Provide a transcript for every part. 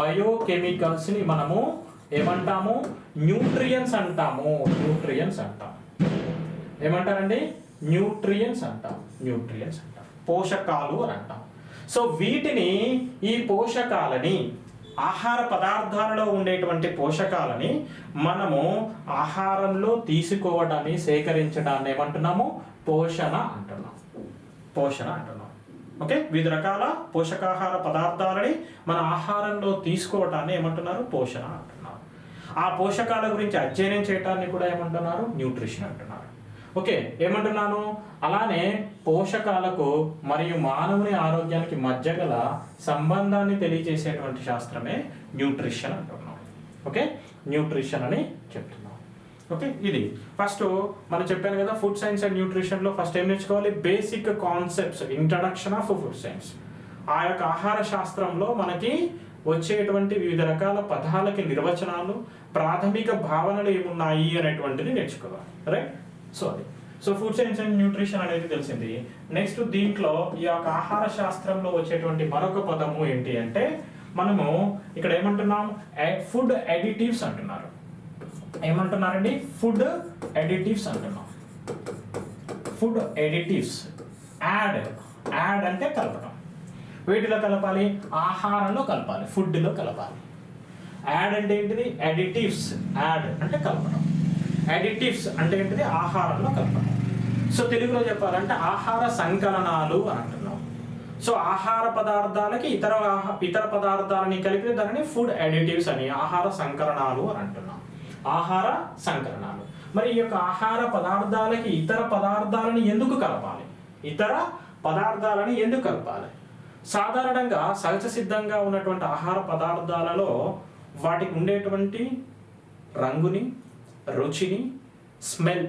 బయోకెమికల్స్ని మనము ఏమంటాము? న్యూట్రియన్స్ అంటాము. న్యూట్రియన్స్ అంటాం ఏమంటారండి? న్యూట్రియన్స్ అంటాం న్యూట్రియన్స్ అంటాం పోషకాలు అని అంటాం సో వీటిని ఈ పోషకాలని ఆహార పదార్థాలలో ఉండేటువంటి పోషకాలని మనము ఆహారంలో తీసుకోవడాన్ని సేకరించడాన్ని ఏమంటున్నాము? పోషణ అంటున్నాం పోషణ అంటున్నాం ఓకే? వివిధ రకాల పోషకాహార పదార్థాలని మన ఆహారంలో తీసుకోవటాన్ని ఏమంటున్నారు? పోషణ అంటున్నారు. ఆ పోషకాల గురించి అధ్యయనం చేయటాన్ని కూడా ఏమంటున్నారు? న్యూట్రిషన్ అంటున్నారు. ఓకే? ఏమంటున్నాను? అలానే పోషకాలకు మరియు మానవుని ఆరోగ్యానికి మధ్య గల సంబంధాన్ని తెలియజేసేటువంటి శాస్త్రమే న్యూట్రిషన్ అంటున్నాం. ఓకే? న్యూట్రిషన్ అని చెప్తున్నాం. ఓకే? ఇది. ఫస్ట్ మనం చెప్పాను కదా ఫుడ్ సైన్స్ అండ్ న్యూట్రిషన్లో ఫస్ట్ ఏం నేర్చుకోవాలి? Basic concepts introduction of food science ఆ యొక్క ఆహార శాస్త్రంలో మనకి వచ్చేటువంటి వివిధ రకాల పదాలకి నిర్వచనాలు ప్రాథమిక భావనలు ఏమున్నాయి అనేటువంటిది నేర్చుకోవాలి. రైట్ సో అది. So food science and nutrition అనేది తెలిసింది. నెక్స్ట్ దీంట్లో ఈ యొక్క ఆహార శాస్త్రంలో వచ్చేటువంటి మరొక పదము ఏంటి అంటే మనము ఇక్కడ ఏమంటున్నాం? ఫుడ్ అడిటివ్స్ అంటున్నారు. ఏమంటున్నారండి? ఫుడ్ ఎడిటివ్స్ అంటున్నాం. ఫుడ్ ఎడిటివ్స్ యాడ్ యాడ్ అంటే కలపడం వీటిలో కలపాలి ఆహారంలో కలపాలి ఫుడ్లో కలపాలి. యాడ్ అంటే ఏంటిది? ఎడిటివ్స్ యాడ్ అంటే కలపడం ఎడిటివ్స్ అంటే ఏంటిది? ఆహారంలో కలపడం సో తెలుగులో చెప్పాలంటే ఆహార సంకలనాలు అని అంటున్నాం. సో ఆహార పదార్థాలకి ఇతర ఇతర పదార్థాలని కలిపి దానిని ఫుడ్ ఎడిటివ్స్ అని ఆహార సంకలనాలు అని అంటున్నాం. ఆహార సంకరణాలు. మరి ఈ యొక్క ఆహార పదార్థాలకి ఇతర పదార్థాలను ఎందుకు కలపాలి? ఇతర పదార్థాలని ఎందుకు కలపాలి? సాధారణంగా సహజ సిద్ధంగా ఉన్నటువంటి ఆహార పదార్థాలలో వాటికి ఉండేటువంటి రంగుని రుచిని స్మెల్.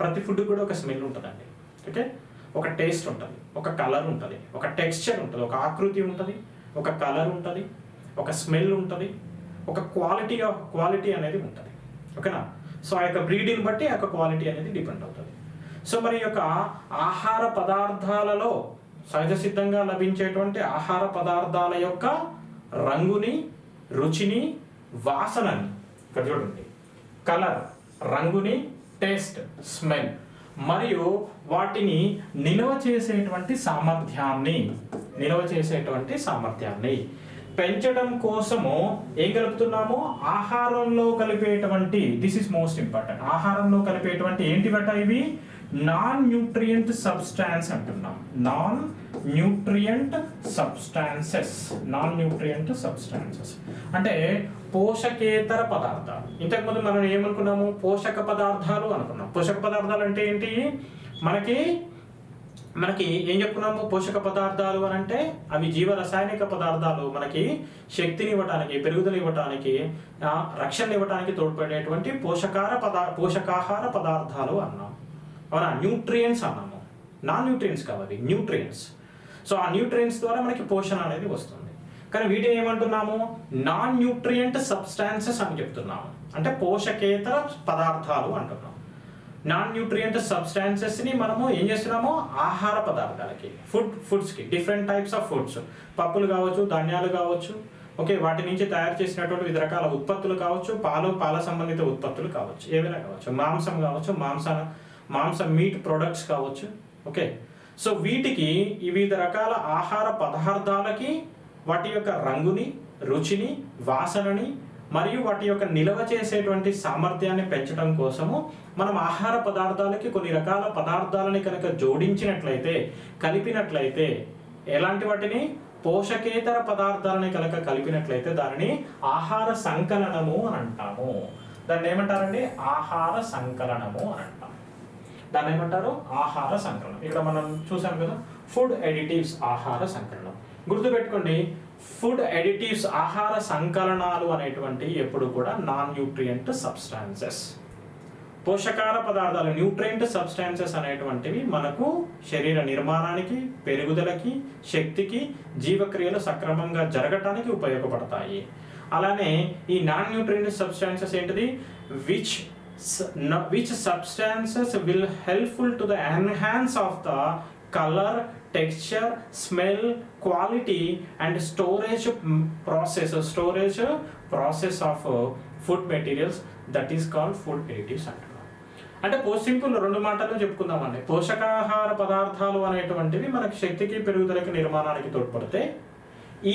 ప్రతి ఫుడ్ కూడా ఒక స్మెల్ ఉంటుందండి. ఓకే? ఒక టేస్ట్ ఉంటుంది ఒక కలర్ ఉంటుంది ఒక టెక్స్చర్ ఉంటుంది ఒక ఆకృతి ఉంటుంది ఒక కలర్ ఉంటుంది ఒక స్మెల్ ఉంటుంది. ఒక క్వాలిటీ ఆఫ్ క్వాలిటీ అనేది ఉంటుంది. ఓకేనా? సో ఆ యొక్క బ్రీడ్ని బట్టి ఆ యొక్క క్వాలిటీ అనేది డిపెండ్ అవుతుంది. సో మరి యొక్క ఆహార పదార్థాలలో సహజ సిద్ధంగా లభించేటువంటి ఆహార పదార్థాల యొక్క రంగుని రుచిని వాసనని ఇక్కడ చూడండి. కలర్ రంగుని టేస్ట్ స్మెల్ మరియు వాటిని నిల్వ చేసేటువంటి సామర్థ్యాన్ని నిల్వ చేసేటువంటి సామర్థ్యాన్ని. పెంచడం కోసము ఏం కలుపుతున్నాము? ఆహారంలో కలిపేటువంటి దిస్ ఇస్ మోస్ట్ ఇంపార్టెంట్ ఆహారంలో కలిపేటువంటి ఏంటి బట్ట ఇవి? నాన్ న్యూట్రియంట్ సబ్స్టాన్స్ అంటున్నాం. Non nutrient substances non nutrient substances అంటే పోషకేతర పదార్థాలు. ఇంతకుముందు మనం ఏమనుకున్నాము? పోషక పదార్థాలు అనుకున్నాం. పోషక పదార్థాలు అంటే ఏంటి? మనకి మనకి ఏం చెప్పుకున్నాము? పోషక పదార్థాలు అని అంటే అవి జీవ రసాయనిక పదార్థాలు మనకి శక్తిని ఇవ్వటానికి పెరుగుదల ఇవ్వటానికి రక్షణ ఇవ్వటానికి తోడ్పడేటువంటి పోషకార పదా పోషకాహార పదార్థాలు అన్నాం. అవునా న్యూట్రియంట్స్ అన్నాము. నాన్ న్యూట్రియంట్స్ కావాలి న్యూట్రియంట్స్. సో ఆ న్యూట్రియంట్స్ ద్వారా మనకి పోషణ అనేది వస్తుంది. కానీ వీటిని ఏమంటున్నాము? నాన్ న్యూట్రియంట్ సబ్స్టాన్సెస్ అని చెప్తున్నాము. అంటే పోషకేతర పదార్థాలు అంటున్నాం నాన్ న్యూట్రియంట్ సబ్స్టాన్సెస్ని మనము ఏం చేస్తున్నాము? ఆహార పదార్థాలకి ఫుడ్ ఫుడ్స్కి డిఫరెంట్ టైప్స్ ఆఫ్ ఫుడ్స్ పప్పులు కావచ్చు ధాన్యాలు కావచ్చు ఓకే వాటి నుంచి తయారు చేసినటువంటి వివిధ రకాల ఉత్పత్తులు కావచ్చు పాలు పాల సంబంధిత ఉత్పత్తులు కావచ్చు ఏమైనా కావచ్చు మాంసం కావచ్చు మాంస మాంసం మీట్ ప్రొడక్ట్స్ కావచ్చు ఓకే. సో వీటికి వివిధ రకాల ఆహార పదార్థాలకి వాటి యొక్క రంగుని రుచిని వాసనని మరియు వాటి యొక్క నిల్వ చేసేటువంటి సామర్థ్యాన్ని పెంచడం కోసము మనం ఆహార పదార్థాలకి కొన్ని రకాల పదార్థాలని కనుక జోడించినట్లయితే కలిపినట్లయితే ఎలాంటి వాటిని? పోషకేతర పదార్థాలని కనుక కలిపినట్లయితే దానిని ఆహార సంకలనము అని అంటాము. దాన్ని ఏమంటారండి? ఆహార సంకలనము అని అంటాం. దాన్ని ఏమంటారు? ఆహార సంకలనం. ఇక్కడ మనం చూసాం కదా ఫుడ్ ఎడిటివ్స్ ఆహార సంకలనం. గుర్తుపెట్టుకోండి ఫుడ్ ఎడిటివ్స్ ఆహార సంకలనాలు అనేటువంటి ఎప్పుడు కూడా నాన్ న్యూట్రియంట్ సబ్స్టాన్సెస్ పోషకార పదార్థాలు న్యూట్రియంట్ సబ్స్టాన్సెస్ అనేటువంటివి మనకు శరీర నిర్మాణానికి పెరుగుదలకి శక్తికి జీవక్రియలు సక్రమంగా జరగటానికి ఉపయోగపడతాయి. అలానే ఈ నాన్ న్యూట్రియంట్ సబ్స్టాన్సెస్ ఏంటిది which which substances will helpful to the enhance of the colour texture smell quality and storage process storage process of food materials that is called food additives అంటున్నాం అంటే పోషింపుల్ రెండు మాటలు చెప్పుకుందామండి. పోషకాహార పదార్థాలు అనేటువంటివి మనకి శక్తికి పెరుగుదలకి నిర్మాణానికి తోడ్పడితే ఈ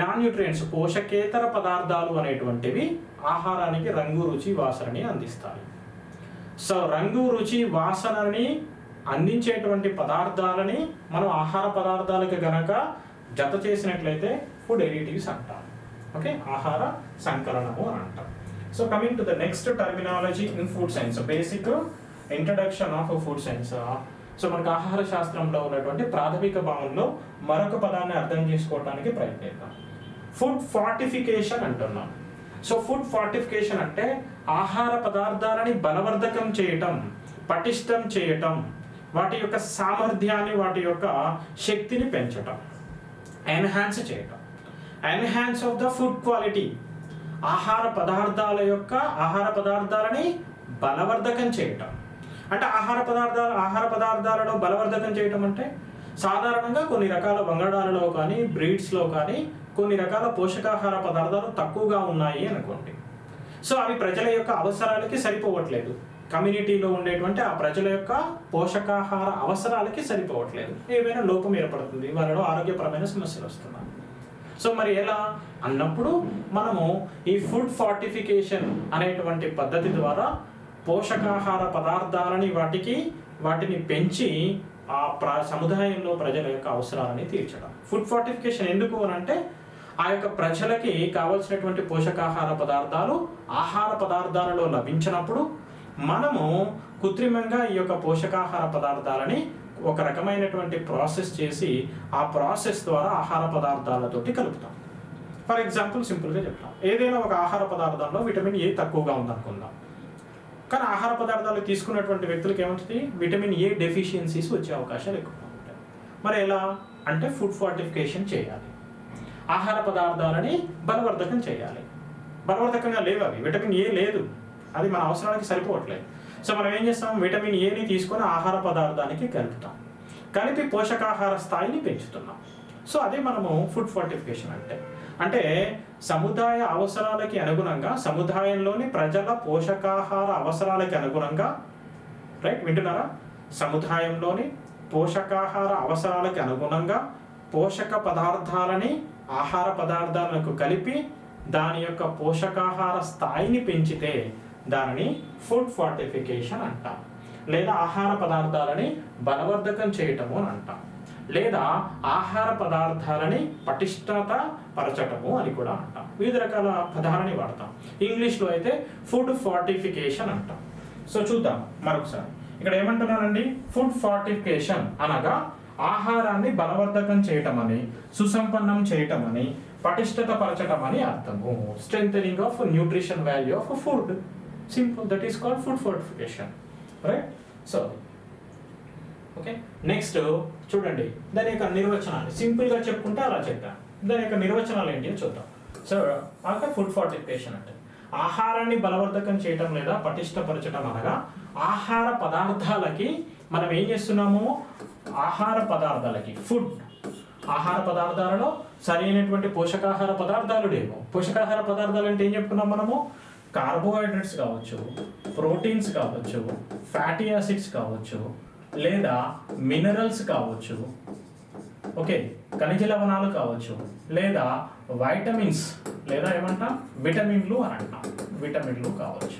నాన్ న్యూట్రియంట్స్ పోషకేతర పదార్థాలు అనేటువంటివి ఆహారానికి రంగు రుచి వాసనని అందిస్తాయి. సో రంగు రుచి వాసనని అందించేటువంటి పదార్థాలని మనం ఆహార పదార్థాలకు గనక జత చేసినట్లయితే ఫుడ్ ఎడిటివ్స్ అంటాం. ఓకే ఆహార సంకలనము అని అంటాం. So coming to the next terminology in food science basic introduction of food science so మనకు ఆహార శాస్త్రంలో ఉన్నటువంటి ప్రాథమిక భావంలో మరొక పదాన్ని అర్థం చేసుకోవడానికి ప్రయత్నిద్దాం. ఫుడ్ ఫార్టిఫికేషన్ అంటున్నాం. సో ఫుడ్ ఫార్టిఫికేషన్ అంటే ఆహార పదార్థాలని బలవర్ధకం చేయటం పటిష్టం చేయటం వాటి యొక్క సామర్థ్యాన్ని వాటి యొక్క శక్తిని పెంచటం. ఎన్హాన్స్ చేయటం. Enhance of the food quality ఆహార పదార్థాల యొక్క ఆహార పదార్థాలని బలవర్ధకం చేయటం. అంటే ఆహార పదార్థాలు ఆహార పదార్థాలలో బలవర్ధకం చేయటం అంటే సాధారణంగా కొన్ని రకాల వంగడాలలో కానీ బ్రీడ్స్లో కానీ కొన్ని రకాల పోషకాహార పదార్థాలు తక్కువగా ఉన్నాయి అనుకోండి. సో అవి ప్రజల యొక్క అవసరాలకి సరిపోవట్లేదు. కమ్యూనిటీలో ఉండేటువంటి ఆ ప్రజల యొక్క పోషకాహార అవసరాలకి సరిపోవట్లేదు. ఏవైనా లోపం ఏర్పడుతుంది. వాళ్ళలో ఆరోగ్యపరమైన సమస్యలు వస్తున్నాయి. సో మరి ఎలా? అన్నప్పుడు మనము ఈ ఫుడ్ ఫార్టిఫికేషన్ అనేటువంటి పద్ధతి ద్వారా పోషకాహార పదార్థాలని వాటికి వాటిని పెంచి ఆ ప్ర సముదాయంలో ప్రజల యొక్క అవసరాలని తీర్చడం. ఫుడ్ ఫార్టిఫికేషన్ ఎందుకు అని అంటే ఆ యొక్క ప్రజలకి కావలసినటువంటి పోషకాహార పదార్థాలు ఆహార పదార్థాలలో లభించినప్పుడు మనము కృత్రిమంగా ఈ యొక్క పోషకాహార పదార్థాలని ఒక రకమైనటువంటి ప్రాసెస్ చేసి ఆ ప్రాసెస్ ద్వారా ఆహార పదార్థాలతోటి కలుపుతాం. ఫర్ ఎగ్జాంపుల్ సింపుల్గా చెప్తాం. ఏదైనా ఒక ఆహార పదార్థంలో విటమిన్ ఏ తక్కువగా ఉందనుకుందాం. కానీ ఆహార పదార్థాలు తీసుకున్నటువంటి వ్యక్తులకు ఏమవుతుంది? విటమిన్ ఏ డెఫిషియన్సీస్ వచ్చే అవకాశాలు ఎక్కువగా ఉంటాయి. మరి ఎలా? అంటే ఫుడ్ ఫార్టిఫికేషన్ చేయాలి. ఆహార పదార్థాలని బలవర్ధకం చేయాలి. బలవర్ధకంగా లేవు అవి. విటమిన్ ఏ లేదు. అది మన అవసరానికి సరిపోవట్లేదు. సో మనం ఏం చేస్తాం? విటమిన్ ఏని తీసుకొని ఆహార పదార్థానికి కలుపుతాం. కలిపి పోషకాహార స్థాయిని పెంచుతున్నాం. సో అదే మనము ఫుడ్ ఫార్టిఫికేషన్ అంటే. అంటే సముదాయ అవసరాలకి అనుగుణంగా సముదాయంలోని ప్రజల పోషకాహార అవసరాలకి అనుగుణంగా రైట్ వింటున్నారా? సముదాయంలోని పోషకాహార అవసరాలకి అనుగుణంగా పోషక పదార్థాలని ఆహార పదార్థాలకు కలిపి దాని యొక్క పోషకాహార స్థాయిని పెంచితే దానిని ఫుడ్ ఫార్టిఫికేషన్ అంటాం. లేదా ఆహార పదార్థాలని బలవర్ధకం చేయటము అని అంటాం. లేదా ఆహార పదార్థాలని పటిష్టత పరచటము అని కూడా అంటాం. వివిధ రకాల పదాలని వాడతాం. ఇంగ్లీష్లో అయితే ఫుడ్ ఫార్టిఫికేషన్ అంటాం. సో చూద్దాం మరొకసారి. ఇక్కడ ఏమంటున్నానండి ఫుడ్ ఫార్టిఫికేషన్ అనగా ఆహారాన్ని బలవర్ధకం చేయటం అని సుసంపన్నం చేయటం అని పటిష్టత పరచటం అని అర్థము. Strength of nutrition value of food. Simple that is called food fortification right so okay next చూడండి దాని యొక్క నిర్వచనాలు. సింపుల్గా చెప్పుకుంటే అలా చెప్పాను దాని యొక్క నిర్వచనాలు ఏంటి చూద్దాం. సో అక్కడ ఫుడ్ ఫార్టిఫికేషన్ అంటే ఆహారాన్ని బలవర్ధకం చేయటం లేదా పటిష్టపరచడం అనగా ఆహార పదార్థాలకి మనం ఏం చేస్తున్నాము? ఆహార పదార్థాలకి ఫుడ్ ఆహార పదార్థాలలో సరైనటువంటి పోషకాహార పదార్థాలు లేవు. పోషకాహార పదార్థాలు అంటే ఏం చెప్పుకున్నాం మనము? కార్బోహైడ్రేట్స్ కావచ్చు ప్రోటీన్స్ కావచ్చు ఫ్యాటీ యాసిడ్స్ కావచ్చు లేదా మినరల్స్ కావచ్చు ఓకే ఖనిజ లవణాలు కావచ్చు లేదా వైటమిన్స్ లేదా ఏమంటాం? విటమిన్లు అని అంటాం. విటమిన్లు కావచ్చు.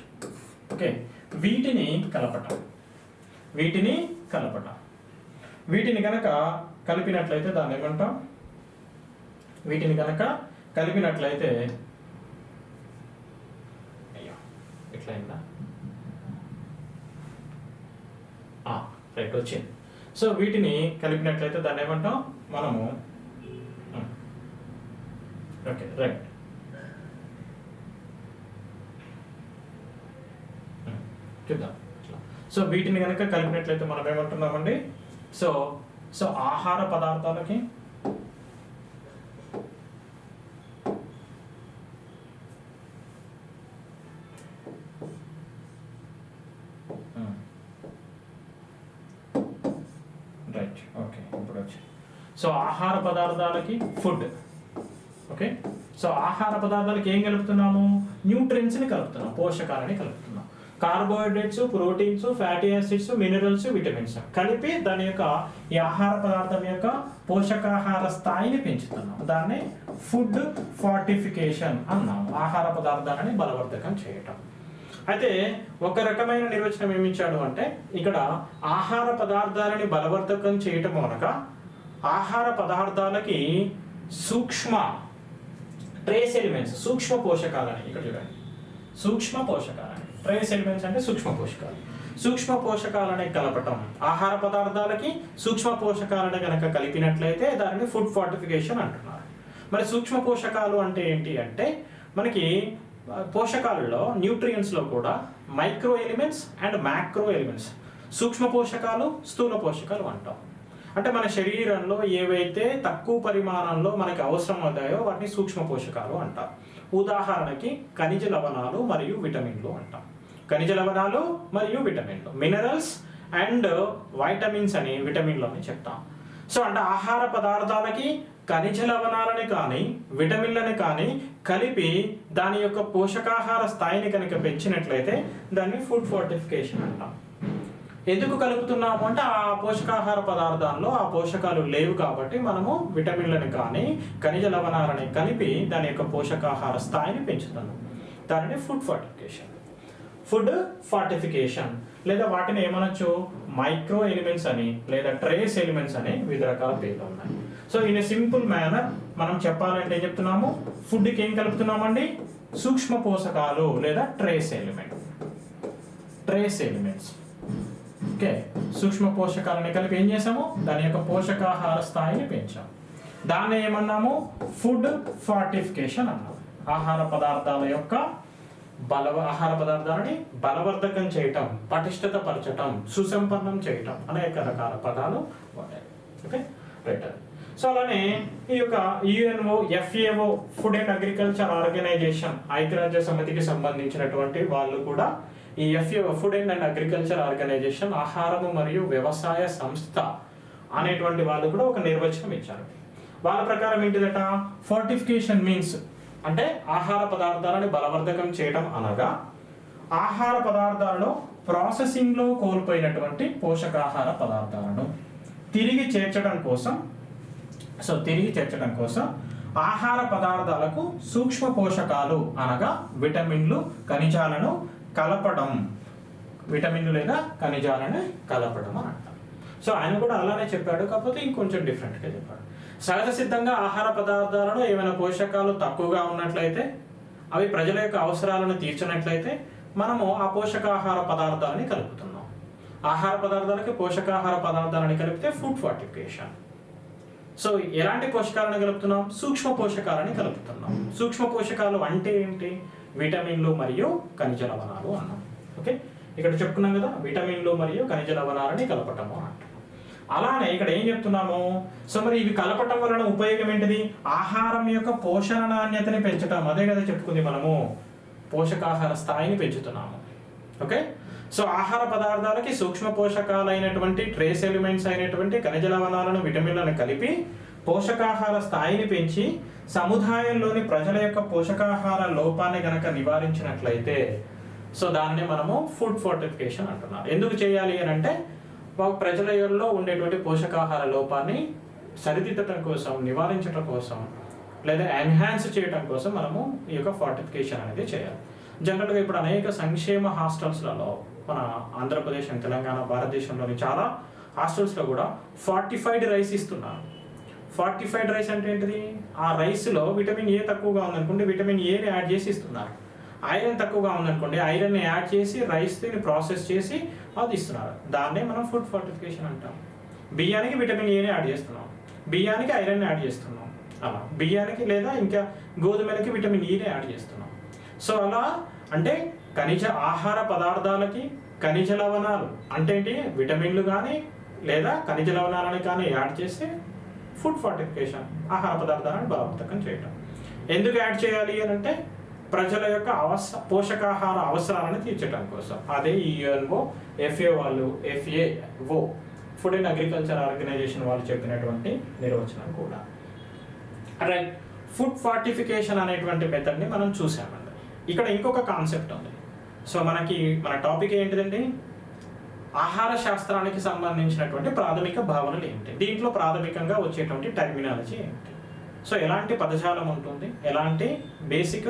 ఓకే వీటిని కలపటం. వీటిని కలపటం. వీటిని కనుక కలిపినట్లయితే దాన్ని ఏమంటాం? వీటిని కనుక కలిపినట్లయితే అయ్యో ఎట్లయిందా? రైట్ వచ్చింది. సో వీటిని కలిపినట్లయితే దాన్ని ఏమంటాం? మనము ఓకే రైట్. చూద్దాం. సో వీటిని కనుక కలిపినట్లయితే మనం ఏమంటున్నామండి? సో సో ఆహార పదార్థాలకి రైట్ ఓకే ఇప్పుడు వచ్చి సో ఆహార పదార్థాలకి ఫుడ్. ఓకే? సో ఆహార పదార్థాలకి ఏం కలుపుతున్నాము? న్యూట్రియన్స్ని కలుపుతున్నాం పోషకాలని కలుపుతున్నాం. Carbohydrates proteins fatty acids minerals vitamins కలిపి దాని యొక్క ఈ ఆహార పదార్థం యొక్క పోషకాహార స్థాయిని పెంచుతున్నాం. దాన్ని ఫుడ్ ఫార్టిఫికేషన్ అన్నాము. ఆహార పదార్థాలని బలవర్ధకం చేయటం. అయితే ఒక రకమైన నిర్వచనం ఏమించాడు అంటే ఇక్కడ ఆహార పదార్థాలని బలవర్ధకం చేయటం అనగా ఆహార పదార్థాలకి సూక్ష్మ ట్రేస్ ఎలిమెంట్స్ సూక్ష్మ పోషకాలని ఇక్కడ చూడండి. సూక్ష్మ పోషకాలని. ట్రేస్ ఎలిమెంట్స్ అంటే సూక్ష్మ పోషకాలు. సూక్ష్మ పోషకాలని కలపటం. ఆహార పదార్థాలకి సూక్ష్మ పోషకాలను కనుక కలిపినట్లయితే దానిని ఫుడ్ ఫార్టిఫికేషన్ అంటున్నారు. మరి సూక్ష్మ పోషకాలు అంటే ఏంటి అంటే మనకి పోషకాలలో న్యూట్రియంట్స్లో కూడా micro elements and macro elements. సూక్ష్మ పోషకాలు స్థూల పోషకాలు అంటాం. అంటే మన శరీరంలో ఏవైతే తక్కువ పరిమాణంలో మనకి అవసరం అవుతాయో వాటిని సూక్ష్మ పోషకాలు అంటాం. ఉదాహరణకి ఖనిజ లవణాలు మరియు విటమిన్లు అంటాం. ఖనిజ లవణాలు మరియు విటమిన్లు. మినరల్స్ అండ్ వైటమిన్స్ అని విటమిన్లు అని చెప్తాం. సో అంటే ఆహార పదార్థాలకి ఖనిజ లవణాలని కానీ విటమిన్లని కానీ కలిపి దాని యొక్క పోషకాహార స్థాయిని కనుక పెంచినట్లయితే దాన్ని ఫుడ్ ఫోర్టిఫికేషన్ అంటాం. ఎందుకు కలుపుతున్నాము అంటే ఆ పోషకాహార పదార్థాల్లో ఆ పోషకాలు లేవు కాబట్టి మనము విటమిన్లను కానీ ఖనిజ లవణాలని కలిపి దాని యొక్క పోషకాహార స్థాయిని పెంచుతున్నాం దానిని ఫుడ్ ఫార్టిఫికేషన్ ఫుడ్ ఫార్టిఫికేషన్ లేదా వాటిని ఏమనొచ్చు? మైక్రో ఎలిమెంట్స్ అని లేదా ట్రేస్ ఎలిమెంట్స్ అని వివిధ రకాల పేర్లు ఉన్నాయి. సో ఇన్ సింపుల్ మేనర్ మనం చెప్పాలంటే ఏం చెప్తున్నాము? ఫుడ్కి ఏం కలుపుతున్నామండి? సూక్ష్మ పోషకాలు లేదా trace element trace elements okay సూక్ష్మ పోషకాలని కలిపి ఏం చేసాము దాని యొక్క పోషకాహార స్థాయిని పెంచాము. దాన్ని ఏమన్నాము? ఫుడ్ ఫార్టిఫికేషన్ అన్నాము. ఆహార పదార్థాల యొక్క బల ఆహార పదార్థాలని బలవర్ధకం చేయటం పటిష్టత పరచటం సుసంపన్నం చేయటం అనేక రకాల పదాలు ఉంటాయి. ఓకే రైట్ సో అలానే ఈ యొక్క UNO FAO food and agriculture organization ఐక్యరాజ్య సమితికి సంబంధించినటువంటి వాళ్ళు కూడా ఈ FAO food and and agriculture organization ఆహారము మరియు వ్యవసాయ సంస్థ అనేటువంటి వాళ్ళు కూడా ఒక నిర్వచనం ఇచ్చారు. వాళ్ళ ప్రకారం ఏంటిదట? ఫోర్టిఫికేషన్ మీన్స్ అంటే ఆహార పదార్థాలను బలవర్ధకం చేయడం అనగా ఆహార పదార్థాలలో ప్రాసెసింగ్లో కోల్పోయినటువంటి పోషకాహార పదార్థాలను తిరిగి చేర్చడం కోసం సో తిరిగి చేర్చడం కోసం ఆహార పదార్థాలకు సూక్ష్మ పోషకాలు అనగా విటమిన్లు ఖనిజాలను కలపడం. విటమిన్లు లేదా ఖనిజాలను కలపడం అని అంటాం సో ఆయన కూడా అలానే చెప్పాడు కాకపోతే ఇంకొంచెం డిఫరెంట్గా చెప్పాడు. సహజ సిద్ధంగా ఆహార పదార్థాలలో ఏమైనా పోషకాలు తక్కువగా ఉన్నట్లయితే అవి ప్రజల యొక్క అవసరాలను తీర్చినట్లయితే మనము ఆ పోషకాహార పదార్థాలని కలుపుతున్నాం. ఆహార పదార్థాలకి పోషకాహార పదార్థాలని కలిపితే ఫుడ్ ఫార్టిఫికేషన్ సో ఎలాంటి పోషకాలను కలుపుతున్నాం? సూక్ష్మ పోషకాలని కలుపుతున్నాం. సూక్ష్మ పోషకాలు అంటే ఏంటి విటమిన్లు మరియు ఖనిజ లవణాలు అన్నాం. ఓకే? ఇక్కడ చెప్పుకున్నాం కదా విటమిన్లు మరియు ఖనిజ లవణాలని కలపటము అంటున్నాం అలానే ఇక్కడ ఏం చెప్తున్నాము? సో మరి ఇవి కలపటం వలన ఉపయోగం ఏంటిది? ఆహారం యొక్క పోషణ నాణ్యతని పెంచటం. అదే కదా చెప్పుకుంది మనము. పోషకాహార స్థాయిని పెంచుతున్నాము. ఓకే? సో ఆహార పదార్థాలకి సూక్ష్మ పోషకాలైనటువంటి ట్రేస్ ఎలిమెంట్స్ అయినటువంటి ఖనిజ లవణాలను విటమిన్లను కలిపి పోషకాహార స్థాయిని పెంచి సముదాయంలోని ప్రజల యొక్క పోషకాహార లోపాన్ని గనక నివారించినట్లయితే సో దాన్ని మనము ఫుడ్ ఫోర్టిఫికేషన్ అంటున్నాం ఎందుకు చేయాలి అని అంటే ప్రజలలో ఉండేటువంటి పోషకాహార లోపాన్ని సరిదిద్దటం కోసం నివారించడం కోసం లేదా ఎన్హాన్స్ చేయడం కోసం మనము ఈ యొక్క ఫార్టిఫికేషన్ అనేది చేయాలి. జనరల్గా ఇప్పుడు అనేక సంక్షేమ హాస్టల్స్లలో మన ఆంధ్రప్రదేశ్ అండ్ తెలంగాణ భారతదేశంలోని చాలా హాస్టల్స్లో కూడా ఫార్టిఫైడ్ రైస్ ఇస్తున్నారు. ఫార్టిఫైడ్ రైస్ అంటే ఏంటిది? ఆ రైస్లో విటమిన్ ఏ తక్కువగా ఉందనుకోండి విటమిన్ ఏని యాడ్ చేసి ఇస్తున్నారు. ఐరన్ తక్కువగా ఉందనుకోండి ఐరన్ని యాడ్ చేసి రైస్ని ప్రాసెస్ చేసి అది ఇస్తున్నారు. దాన్నే మనం ఫుడ్ ఫార్టిఫికేషన్ అంటాం. బియ్యానికి విటమిన్ ఏని యాడ్ చేస్తున్నాం. బియ్యానికి ఐరన్ యాడ్ చేస్తున్నాం. అలా. బియ్యానికి లేదా ఇంకా గోధుమలకి విటమిన్ ఈని యాడ్ చేస్తున్నాం. సో అలా అంటే ఖనిజ ఆహార పదార్థాలకి ఖనిజ లవణాలు అంటే ఏంటి? విటమిన్లు కానీ లేదా ఖనిజ లవణాలని కానీ యాడ్ చేసి ఫుడ్ ఫార్టిఫికేషన్ ఆహార పదార్థాలను బలవంతకం చేయటం. ఎందుకు యాడ్ చేయాలి అని అంటే ప్రజల యొక్క అవస పోషకాహార అవసరాలను తీర్చడం కోసం. అదే ఈఎన్ఓ ఎఫ్ఏ వాళ్ళు FAO food and agriculture organization వాళ్ళు చెప్పినటువంటి నిర్వచనం కూడా. రైట్ ఫుడ్ ఫార్టిఫికేషన్ అనేటువంటి మెథడ్ని మనం చూసామండి ఇక్కడ ఇంకొక కాన్సెప్ట్ ఉంది. సో మనకి మన టాపిక్ ఏంటిదండి? ఆహార శాస్త్రానికి సంబంధించినటువంటి ప్రాథమిక భావనలు ఏంటి? దీంట్లో ప్రాథమికంగా వచ్చేటువంటి టర్మినాలజీ ఏంటి? సో ఎలాంటి పదజాలం ఉంటుంది? ఎలాంటి బేసిక్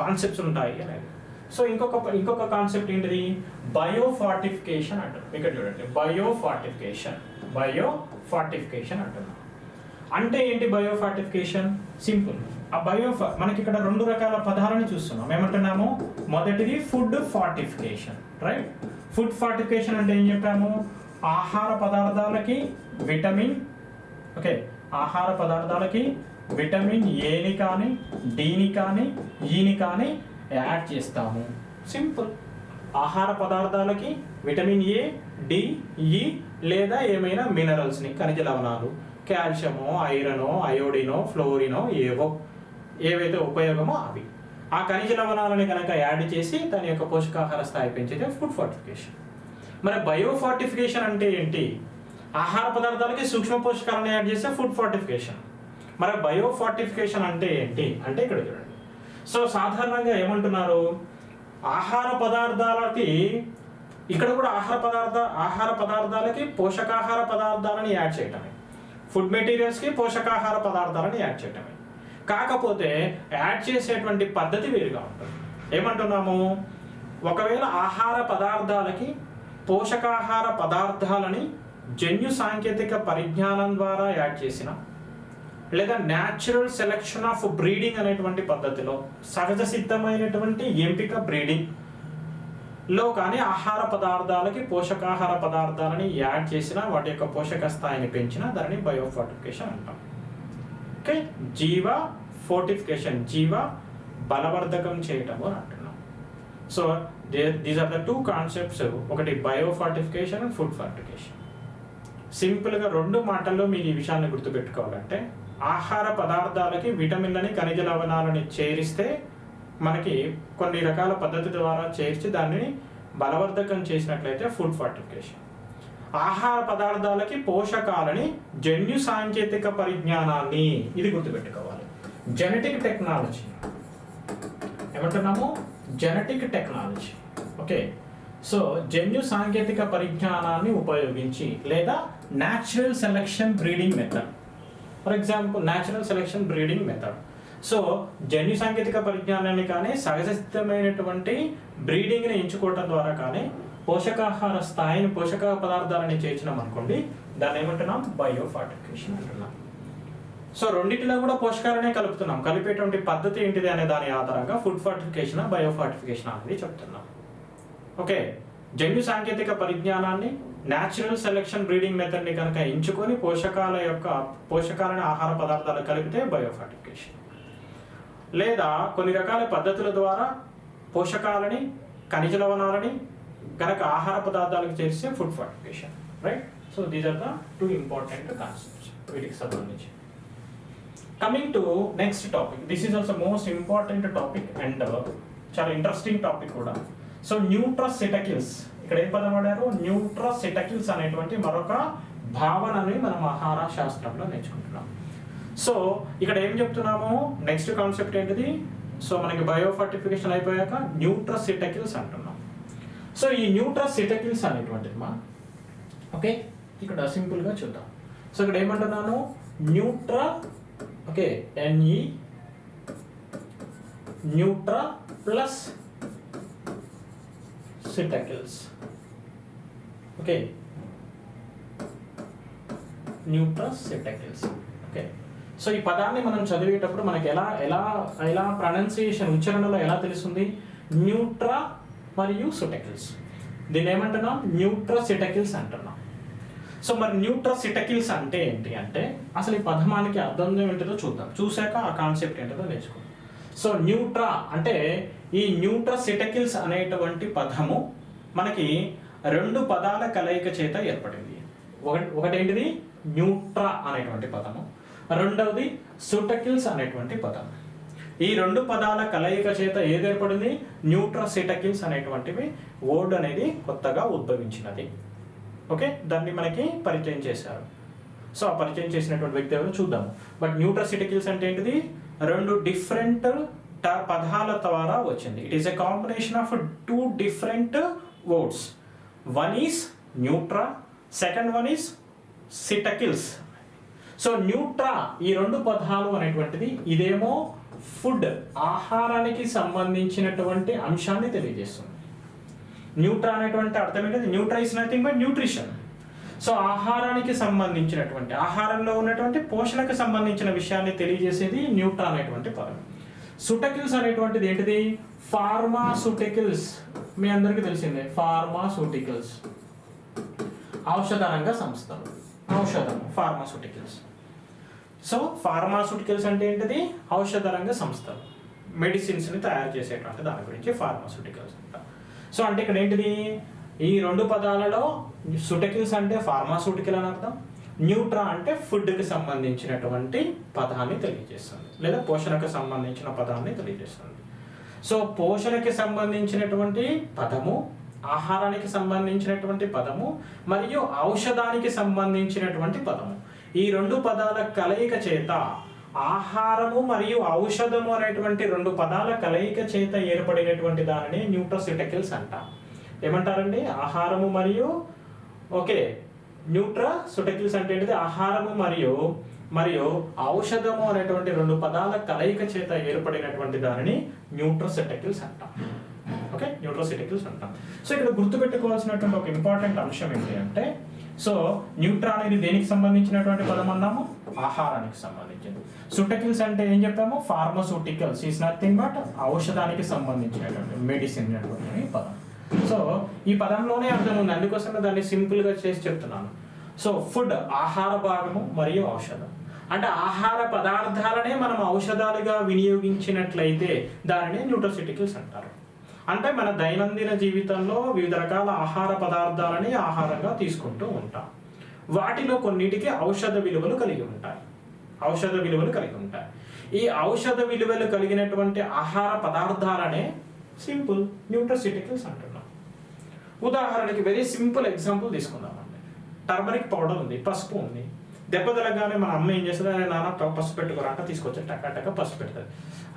కాన్సెప్ట్స్ ఉంటాయి అనేది. సో ఇంకొక ఇంకొక కాన్సెప్ట్ ఏంటిది? బయో ఫార్టిఫికేషన్ అంటారు ఇక్కడ చూడండి. బయో ఫార్టిఫికేషన్ బయో ఫార్టిఫికేషన్ అంటున్నాం. అంటే ఏంటి బయో ఫార్టిఫికేషన్ సింపుల్. ఆ బయో మనకి ఇక్కడ రెండు రకాల పదాలను చూస్తున్నాం. ఏమంటున్నాము? మొదటిది food fortification right food fortification అంటే ఏం చెప్పాము? ఆహార పదార్థాలకి విటమిన్ ఓకే ఆహార పదార్థాలకి విటమిన్ ఏని కానీ డీని కానీ ఈని కానీ యాడ్ చేస్తాము. సింపుల్. ఆహార పదార్థాలకి విటమిన్ ఏ డి ఈ లేదా ఏమైనా మినరల్స్ని ఖనిజ లవణాలు కాల్షియమో ఐరనో అయోడినో ఫ్లోరినో ఏవో ఏవైతే ఉపయోగమో అవి. ఆ ఖనిజ లవణాలని కనుక యాడ్ చేసి దాని యొక్క పోషకాహార స్థాయి పెంచితే ఫుడ్ ఫార్టిఫికేషన్. మరి బయో ఫార్టిఫికేషన్ అంటే ఏంటి? ఆహార పదార్థాలకి సూక్ష్మ పోషకాలను యాడ్ చేస్తే ఫుడ్ ఫార్టిఫికేషన్. మరి బయో ఫార్టిఫికేషన్ అంటే ఏంటి? అంటే ఇక్కడ చూడండి. సో సాధారణంగా ఏమంటున్నారు? ఆహార పదార్థాలకి ఇక్కడ కూడా ఆహార పదార్థ ఆహార పదార్థాలకి పోషకాహార పదార్థాలని యాడ్ చేయటమే. ఫుడ్ మెటీరియల్స్కి పోషకాహార పదార్థాలని యాడ్ చేయటమే. కాకపోతే యాడ్ చేసేటువంటి పద్ధతి వేరుగా ఉంటుంది. ఏమంటున్నాము? ఒకవేళ ఆహార పదార్థాలకి పోషకాహార పదార్థాలని జన్యు సాంకేతిక పరిజ్ఞానం ద్వారా యాడ్ చేసిన లేదా న్యాచురల్ సెలెక్షన్ ఆఫ్ బ్రీడింగ్ అనేటువంటి పద్ధతిలో సహజ సిద్ధమైనటువంటి ఎంపిక బ్రీడింగ్లో కానీ ఆహార పదార్థాలకి పోషకాహార పదార్థాలని యాడ్ చేసిన వాటి యొక్క పోషక స్థాయిని పెంచిన దానిని బయోఫార్టిఫికేషన్ అంటాం. ఓకే? జీవ ఫోర్టిఫికేషన్ జీవ బలవర్ధకం చేయటము అని అంటున్నాం. So these are the two concepts ఒకటి bio fortification and food fortification సింపుల్గా రెండు మాటల్లో మీరు ఈ విషయాన్ని గుర్తుపెట్టుకోవాలంటే ఆహార పదార్థాలకి విటమిన్లని ఖనిజ లవణాలని చేరిస్తే మనకి కొన్ని రకాల పద్ధతి ద్వారా చేర్చి దానిని బలవర్ధకం చేసినట్లయితే ఫుడ్ ఫార్టిఫికేషన్ ఆహార పదార్థాలకి పోషకాలని జన్యు సాంకేతిక పరిజ్ఞానాన్ని ఇది గుర్తుపెట్టుకోవాలి. జెనెటిక్ టెక్నాలజీ ఏమంటున్నాము? జెనెటిక్ టెక్నాలజీ ఓకే సో జన్యు సాంకేతిక పరిజ్ఞానాన్ని ఉపయోగించి లేదా natural selection breeding method for example natural selection breeding method so జన్యు సాంకేతిక పరిజ్ఞానాన్ని కానీ సహజసిద్ధమైనటువంటి బ్రీడింగ్ని ఎంచుకోవటం ద్వారా కానీ పోషకాహార స్థాయిని పోషక పదార్థాలని చేర్చినాం అనుకోండి దాన్ని ఏమంటున్నాం? బయోఫార్టిఫికేషన్ అంటున్నాం. సో రెండింటిలో కూడా పోషకాలనే కలుపుతున్నాం. కలిపేటువంటి పద్ధతి ఏంటిది అనే దాని ఆధారంగా ఫుడ్ ఫార్టిఫికేషన్ బయోఫార్టిఫికేషన్ అనేది చెప్తున్నాం. ఓకే. జన్యు సాంకేతిక పరిజ్ఞానాన్ని న్యాచురల్ సెలెక్షన్ బ్రీడింగ్ మెథడ్ని కనుక ఎంచుకొని పోషకాల యొక్క పోషకాలని ఆహార పదార్థాలు కలిపితే బయోఫార్టిఫికేషన్ లేదా కొన్ని రకాల పద్ధతుల ద్వారా పోషకాలని ఖనిజ లవణాలని కనుక ఆహార పదార్థాలకు చేరిస్తే food fortification right so these are the two important concepts వీటికి సంబంధించి. Coming to next topic this is also most important topic and చాలా ఇంట్రెస్టింగ్ టాపిక్ కూడా. సో న్యూట్రసిటకిల్స్ ఇక్కడ ఏం పదం వాడారు? న్యూట్రసిటకిల్స్ అనేటువంటి మరొక భావనని మనం ఆహార శాస్త్రంలో నేర్చుకుంటున్నాం. సో ఇక్కడ ఏం చెప్తున్నాము? నెక్స్ట్ కాన్సెప్ట్ ఏంటిది? సో మనకి బయోఫర్టిఫికేషన్ అయిపోయాక న్యూట్రసిటకిల్స్ అంటారు సో ఈ న్యూట్రసిటకిల్స్ అనేటువంటిది మా. ఓకే? ఇక్కడ సింపుల్గా చూద్దాం. సో ఇక్కడ ఏమంటున్నాను? Nutra okay NE nutra plus ceuticals. Okay? Nutraceuticals okay? So ఈ పదాన్ని మనం చదివేటప్పుడు మనకి ఎలా ఎలా ఎలా ప్రొనౌన్సియేషన్ ఉచ్చారణలో ఎలా తెలుస్తుంది? న్యూట్రా మరియు సుటకిల్స్ దీన్ని ఏమంటున్నాం? న్యూట్రసిటకిల్స్ అంటున్నాం. సో మరి న్యూట్రసిటకిల్స్ అంటే ఏంటి అంటే అసలు ఈ పదమానికి అర్థం ఏంటిదో చూద్దాం. చూశాక ఆ కాన్సెప్ట్ ఏంటిదో నేర్చుకుందాం. సో న్యూట్రా అంటే ఈ న్యూట్రసిటకిల్స్ అనేటువంటి పదము మనకి రెండు పదాల కలయిక చేత ఏర్పడింది. ఒకటి ఒకటేంటిది? న్యూట్రా అనేటువంటి పదము. రెండవది సుటకిల్స్ అనేటువంటి పదం ఈ రెండు పదాల కలయిక చేత ఏదేర్పడింది? ఏర్పడింది న్యూట్రసిటకిల్స్ అనేటువంటివి వర్డ్ అనేది కొత్తగా ఉద్భవించినది. ఓకే? దాన్ని మనకి పరిచయం చేశారు. సో ఆ పరిచయం చేసినటువంటి వ్యక్తి ఎవరు చూద్దాం. బట్ న్యూట్రసిటికల్స్ అంటే ఏంటిది? రెండు డిఫరెంట్ పదాల ద్వారా వచ్చింది. It is a combination of two different words one is nutra second one is ceuticals so nutra ఈ రెండు పదాలు అనేటువంటిది ఇదేమో ఫుడ్ ఆహారానికి సంబంధించినటువంటి అంశాన్ని తెలియజేస్తుంది. న్యూట్రా అనేటువంటి అర్థం ఏంటంటే nutra is nothing but nutrition so ఆహారానికి సంబంధించినటువంటి ఆహారంలో ఉన్నటువంటి పోషణకు సంబంధించిన విషయాన్ని తెలియజేసేది న్యూట్రా అనేటువంటి పదం. సుటకిల్స్ అనేటువంటిది ఏంటిది? ఫార్మాసూటికల్స్. మీ అందరికీ తెలిసిందే ఫార్మాసూటికల్స్. ఔషధ రంగ సంస్థలు. ఔషధం ఫార్మాసూటికల్స్. సో ఫార్మాస్యూటికల్స్ అంటే ఏంటిది? ఔషధ రంగ సంస్థలు. మెడిసిన్స్ని తయారు చేసేటువంటి దాని గురించి ఫార్మాస్యూటికల్స్ అంట. సో అంటే ఇక్కడ ఏంటిది? ఈ రెండు పదాలలో సుటకిల్స్ అంటే ఫార్మాస్యూటికల్ అని అర్థం. న్యూట్రా అంటే ఫుడ్కి సంబంధించినటువంటి పదాన్ని తెలియజేస్తుంది. లేదా పోషణకు సంబంధించిన పదాన్ని తెలియజేస్తుంది. సో పోషణకి సంబంధించినటువంటి పదము ఆహారానికి సంబంధించినటువంటి పదము మరియు ఔషధానికి సంబంధించినటువంటి పదము. ఈ రెండు పదాల కలయిక చేత ఆహారము మరియు ఔషధము అనేటువంటి రెండు పదాల కలయిక చేత ఏర్పడినటువంటి దానిని న్యూట్రోసిటికల్స్ అంట. ఏమంటారండి? ఆహారము మరియు ఓకే న్యూట్రా సుటకిల్స్ అంటే ఏంటిది? ఆహారము మరియు మరియు ఔషధము అనేటువంటి రెండు పదాల కలయిక చేత ఏర్పడినటువంటి దానిని న్యూట్రోసెటికల్స్ అంటాం. ఓకే? న్యూట్రోసెటికల్స్ అంటాం. సో ఇక్కడ గుర్తుపెట్టుకోవాల్సినటువంటి ఒక ఇంపార్టెంట్ అంశం ఏంటి అంటే సో న్యూట్రాన్ అనేది దేనికి సంబంధించినటువంటి పదం అన్నాము? ఆహారానికి సంబంధించింది. సుటకిల్స్ అంటే ఏం చెప్పాము? ఫార్మసూటికల్స్ ఈస్ నథింగ్ బట్ ఔషధానికి సంబంధించినటువంటి మెడిసిన్ అనేటువంటి పదం. సో ఈ పదంలోనే అర్థం ఉంది అందుకోసమే దాన్ని సింపుల్గా చేసి చెప్తున్నాను. సో ఫుడ్ ఆహార భాగము మరియు ఔషధం. అంటే ఆహార పదార్థాలనే మనం ఔషధాలుగా వినియోగించినట్లయితే దానిని న్యూట్రోసిటికల్స్ అంటారు. అంటే మన దైనందిన జీవితంలో వివిధ రకాల ఆహార పదార్థాలని ఆహారంగా తీసుకుంటూ ఉంటాం. వాటిలో కొన్నిటికి ఔషధ విలువలు కలిగి ఉంటాయి. ఔషధ విలువలు కలిగి ఉంటాయి. ఈ ఔషధ విలువలు కలిగినటువంటి ఆహార పదార్థాలనే సింపుల్ న్యూట్రసిటికల్స్ అంటున్నాం. ఉదాహరణకి వెరీ సింపుల్ ఎగ్జాంపుల్ తీసుకుందామండి. టర్మరిక్ పౌడర్ ఉంది పసుపు ఉంది దెబ్బ తలగానే మన అమ్మ ఏం చేస్తుంది? నాన్న పసుపు పెట్టుకోరా తీసుకొచ్చి టకాటక పసుపు పెడుతుంది.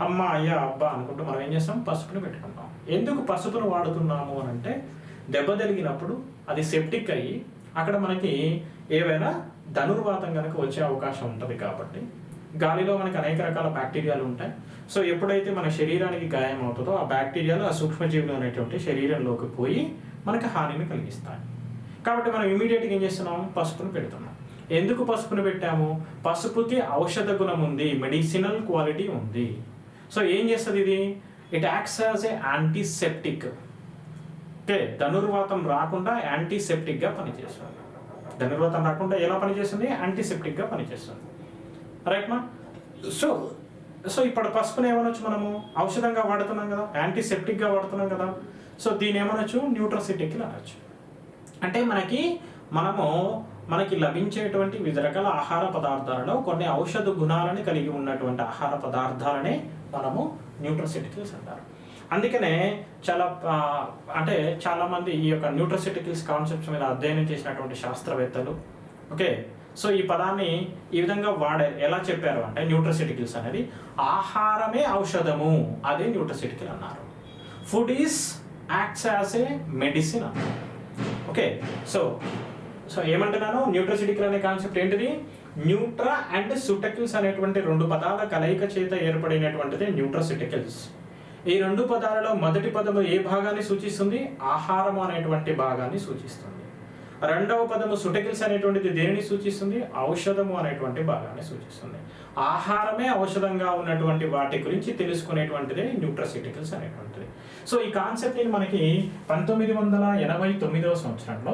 అమ్మ అయ్యా అబ్బా అనుకుంటూ మనం ఏం చేస్తాం? పసుపుని పెట్టుకుంటాం. ఎందుకు పసుపును వాడుతున్నాము అని అంటే దెబ్బ తగిలినప్పుడు అది సెప్టిక్ అయ్యి అక్కడ మనకి ఏవైనా ధనుర్వాతం కనుక వచ్చే అవకాశం ఉంటుంది కాబట్టి గాలిలో మనకి అనేక రకాల బ్యాక్టీరియాలు ఉంటాయి. సో ఎప్పుడైతే మన శరీరానికి గాయం అవుతుందో ఆ బ్యాక్టీరియాలు ఆ సూక్ష్మజీవులు అనేటువంటి శరీరంలోకి పోయి మనకి హానిని కలిగిస్తాయి. కాబట్టి మనం ఇమీడియట్గా ఏం చేస్తున్నాం? పసుపును పెడుతున్నాం. ఎందుకు పసుపును పెట్టాము? పసుపుకి ఔషధ గుణం ఉంది మెడిసినల్ క్వాలిటీ ఉంది. సో ఏం చేస్తుంది ఇది? It acts as a antiseptic okay ధనుర్వాతం రాకుండా యాంటీసెప్టిక్గా పనిచేస్తుంది. ధనుర్వాతం రాకుండా ఎలా పనిచేస్తుంది? యాంటీసెప్టిక్గా పనిచేస్తుంది. రైట్ మా సో సో ఇప్పుడు పసుపుని ఏమనొచ్చు మనము? ఔషధంగా వాడుతున్నాం కదా యాంటీసెప్టిక్గా వాడుతున్నాం కదా. సో దీని ఏమనొచ్చు? న్యూట్రోసిటిక్ అనొచ్చు. అంటే మనకి మనము మనకి లభించేటువంటి వివిధ రకాల ఆహార పదార్థాలలో కొన్ని ఔషధ గుణాలను కలిగి ఉన్నటువంటి ఆహార పదార్థాలనే మనము న్యూట్రసిటికల్స్ అంటారు. అందుకనే చాలా అంటే చాలామంది ఈ యొక్క న్యూట్రసిటికల్స్ కాన్సెప్ట్స్ మీద అధ్యయనం చేసినటువంటి శాస్త్రవేత్తలు ఓకే? సో ఈ పదాన్ని ఈ విధంగా వాడే ఎలా చెప్పారు అంటే న్యూట్రసిటికల్స్ అనేది ఆహారమే ఔషధము అదే న్యూట్రసిటికల్ అన్నారు. Food is acts as a medicine అన్నారు. ఓకే? సో సో ఏమంటున్నాను? న్యూట్రసిటికల్ అనే కాన్సెప్ట్ ఏంటిది? న్యూట్రా అండ్ సుటకిల్స్ అనేటువంటి రెండు పదాల కలయిక చేత ఏర్పడినటువంటిది న్యూట్రసిటికల్స్. ఈ రెండు పదాలలో మొదటి పదము ఏ భాగాన్ని సూచిస్తుంది? ఆహారం అనేటువంటి భాగాన్ని సూచిస్తుంది. రెండవ పదము సుటకిల్స్ అనేటువంటిది దేనిని సూచిస్తుంది? ఔషధము అనేటువంటి భాగాన్ని సూచిస్తుంది. ఆహారమే ఔషధంగా ఉన్నటువంటి వాటి గురించి తెలుసుకునేటువంటిదే న్యూట్రసిటికల్స్ అనేటువంటిది. సో ఈ కాన్సెప్ట్ని మనకి? పంతొమ్మిది వందల ఎనభై తొమ్మిదవ సంవత్సరంలో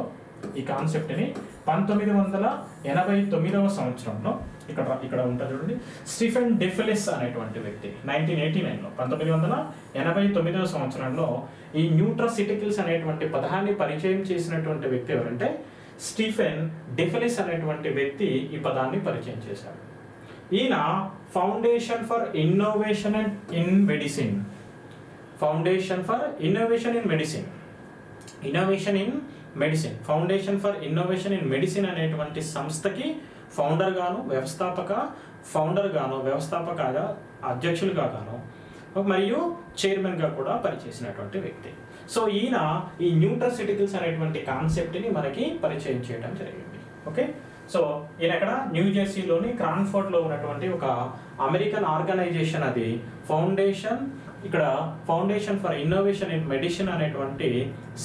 ఈ కాన్సెప్ట్ని పంతొమ్మిది వందల ఎనభై తొమ్మిదవ సంవత్సరంలో ఇక్కడ ఇక్కడ ఉంటుంది చూడండి. స్టీఫెన్ డెఫిలిస్ అనేటువంటి వ్యక్తి నైన్టీన్ ఎయిటీ నైన్లో పంతొమ్మిది వందల ఎనభై తొమ్మిదవ సంవత్సరంలో ఈ న్యూట్రాసిటికల్స్ అనేటువంటి పదాన్ని పరిచయం చేసినటువంటి వ్యక్తి ఎవరంటే స్టీఫెన్ డెఫిలిస్ అనేటువంటి వ్యక్తి ఈ పదాన్ని పరిచయం చేశారు. ఈయన foundation for innovation and in medicine. Foundation for innovation in medicine. Innovation in medicine. Foundation for innovation in medicine అనేటువంటి సంస్థకి ఫౌండర్ గాను వ్యవస్థాపక ఫౌండర్ గాను వ్యవస్థాపకగా అధ్యక్షులుగా గాను మరియు చైర్మన్గా కూడా పనిచేసినటువంటి వ్యక్తి. సో ఈయన ఈ న్యూట్రసిటికల్స్ అనేటువంటి కాన్సెప్ట్ని మనకి పరిచయం చేయడం జరిగింది. ఓకే సో ఈయన ఎక్కడ? న్యూ జెర్సీలోని క్రాన్ఫోర్డ్లో ఉన్నటువంటి ఒక అమెరికన్ ఆర్గనైజేషన్ అది. ఫౌండేషన్ ఇక్కడ foundation for innovation in medicine అనేటువంటి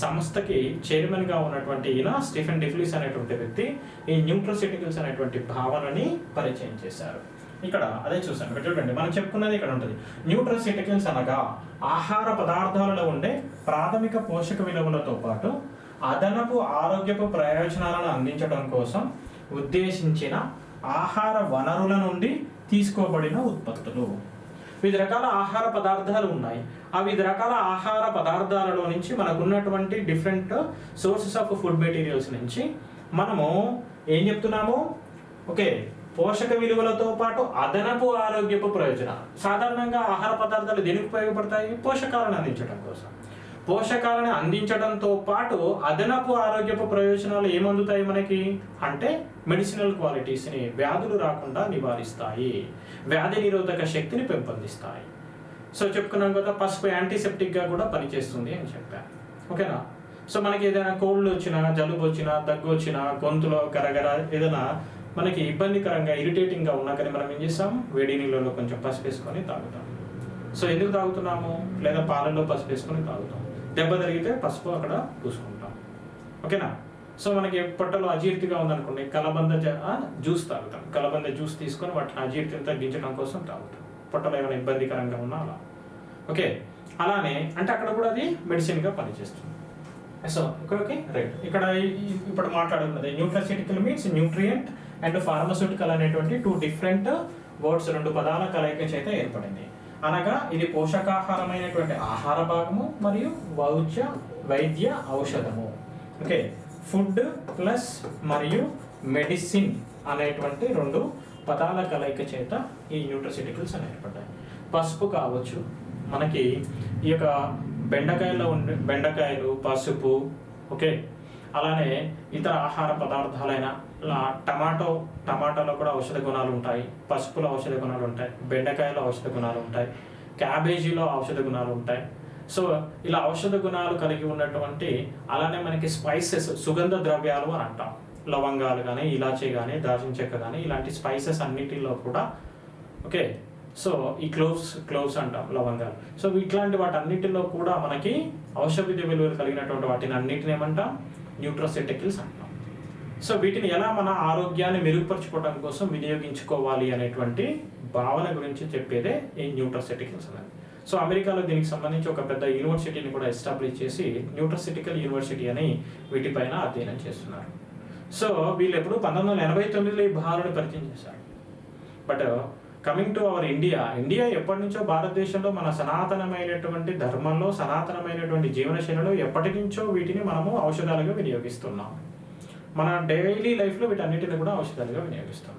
సంస్థకి చైర్మన్గా ఉన్నటువంటి ఈయన స్టీఫెన్ డిఫ్లిస్ అనేటువంటి వ్యక్తి ఈ న్యూట్రోసిటికల్స్ అనేటువంటి భావనని పరిచయం చేశారు. ఇక్కడ అదే చూసాను ఇక్కడ చూడండి మనం చెప్పుకున్నది ఇక్కడ ఉంటుంది. న్యూట్రోసిటికల్స్ అనగా ఆహార పదార్థాలలో ఉండే ప్రాథమిక పోషక విలువలతో పాటు అదనపు ఆరోగ్యపు ప్రయోజనాలను అందించడం కోసం ఉద్దేశించిన ఆహార వనరుల నుండి తీసుకోబడిన ఉత్పత్తులు. వివిధ రకాల ఆహార పదార్థాలు ఉన్నాయి. ఆ వివిధ రకాల ఆహార పదార్థాలలో నుంచి మనకు ఉన్నటువంటి different sources of food materials నుంచి మనము ఏం చెప్తున్నాము? ఓకే పోషక విలువలతో పాటు అదనపు ఆరోగ్యపు ప్రయోజనాలు. సాధారణంగా ఆహార పదార్థాలు దేనికి ఉపయోగపడతాయి? పోషకాలను అందించడం కోసం. పోషకాలను అందించడంతో పాటు అదనపు ఆరోగ్యపు ప్రయోజనాలు ఏమందుతాయి మనకి? అంటే మెడిసినల్ క్వాలిటీస్ని వ్యాధులు రాకుండా నివారిస్తాయి. వ్యాధి నిరోధక శక్తిని పెంపొందిస్తాయి. సో చెప్పుకున్నాం కదా పసుపు యాంటీసెప్టిక్గా కూడా పనిచేస్తుంది అని చెప్పాను ఓకేనా? సో మనకి ఏదైనా కోల్డ్ వచ్చినా జలుబు వచ్చినా దగ్గు వచ్చినా గొంతులో కరగర ఏదైనా మనకి ఇబ్బందికరంగా ఇరిటేటింగ్గా ఉన్నా కానీ మనం ఏం చేస్తాం? వేడి నీళ్ళలో కొంచెం పసుపు వేసుకొని తాగుతాం. సో ఎందుకు తాగుతున్నాము? లేదా పాలల్లో పసుపు వేసుకొని తాగుతాం. దెబ్బ తగిలితే పసుపు అక్కడ పూసుకుంటాం. ఓకేనా? సో మనకి పొట్టలో అజీర్తిగా ఉందనుకోండి కలబంద జ్యూస్ తాగుతాం. కలబంద జ్యూస్ తీసుకొని వాటిని అజీర్తిని తగ్గించడం కోసం తాగుతాం. పొట్టలో ఏమైనా ఇబ్బందికరంగా ఉన్నా అలా. ఓకే? అలానే అంటే అక్కడ కూడా అది మెడిసిన్గా పనిచేస్తుంది. So okay okay? రైట్. ఇక్కడ ఇప్పుడు మాట్లాడుకున్నది nutraceutical means nutrient and pharmaceutical అనేటువంటి టూ డిఫరెంట్ వర్డ్స్ రెండు పదాల కలయిక చేత ఏర్పడింది. అనగా ఇది పోషకాహారమైనటువంటి ఆహార భాగము మరియు వౌద్య వైద్య ఔషధము. ఓకే. ఫుడ్ ప్లస్ మరియు మెడిసిన్ అనేటువంటి రెండు పదాల కలయిక చేత ఈ న్యూట్రసిటికల్స్ అని ఏర్పడ్డాయి. పసుపు కావచ్చు. మనకి ఈ యొక్క బెండకాయలో ఉండే బెండకాయలు పసుపు ఓకే. అలానే ఇతర ఆహార పదార్థాలైన టమాటో టమాటాలో కూడా ఔషధ గుణాలు ఉంటాయి. పసుపులో ఔషధ గుణాలు ఉంటాయి. బెండకాయలో ఔషధ గుణాలు ఉంటాయి. క్యాబేజీలో ఔషధ గుణాలు ఉంటాయి. సో ఇలా ఔషధ గుణాలు కలిగి ఉన్నటువంటి అలానే మనకి స్పైసెస్ సుగంధ ద్రవ్యాలు అని అంటాం. లవంగాలు కానీ ఇలాచీ కానీ దాల్చిన చెక్క కానీ ఇలాంటి స్పైసెస్ అన్నిటిలో కూడా ఓకే? సో ఈ క్లోవ్స్ క్లోవ్స్ అంటాం లవంగాలు. సో ఇట్లాంటి వాటి అన్నిటిలో కూడా మనకి ఔషధ విలువలు కలిగినటువంటి వాటిని అన్నిటిని ఏమంటాం? న్యూట్రోసెటికల్స్ అంటాం. సో వీటిని ఎలా మన ఆరోగ్యాన్ని మెరుగుపరచుకోవడం కోసం వినియోగించుకోవాలి అనేటువంటి భావన గురించి చెప్పేదే ఈ న్యూట్రసిటికల్స్ అనేది సో అమెరికాలో దీనికి సంబంధించి ఒక పెద్ద యూనివర్సిటీని కూడా ఎస్టాబ్లిష్ చేసి న్యూట్రసిటికల్ యూనివర్సిటీ అని వీటిపైన అధ్యయనం చేస్తున్నారు. సో వీళ్ళు ఎప్పుడు పంతొమ్మిది వందల ఎనభై తొమ్మిదిలో ఈ భావనను పరిచయం చేశారు. But coming to our India India ఎప్పటి నుంచో భారతదేశంలో మన సనాతనమైనటువంటి ధర్మంలో సనాతనమైనటువంటి జీవనశైలిలో ఎప్పటి నుంచో వీటిని మనము ఔషధాలుగా వినియోగిస్తున్నాం. మన డైలీ లైఫ్లో వీటన్నిటిని కూడా ఔషధాలుగా వినియోగిస్తాం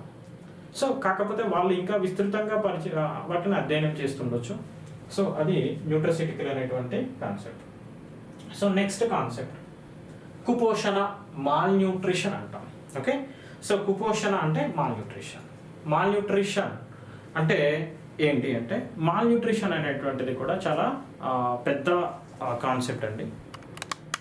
సో కాకపోతే వాళ్ళు ఇంకా విస్తృతంగా పరిచ వాటిని అధ్యయనం చేస్తుండొచ్చు. సో అది న్యూట్రసిటికల్ అనేటువంటి concept. So next concept. కుపోషణ malnutrition అంటాం. ఓకే? సో కుపోషణ అంటే మాల్ న్యూట్రిషన్ మాల్ న్యూట్రిషన్ అంటే ఏంటి అంటే మాల్ న్యూట్రిషన్ అనేటువంటిది కూడా చాలా పెద్ద కాన్సెప్ట్ అండి.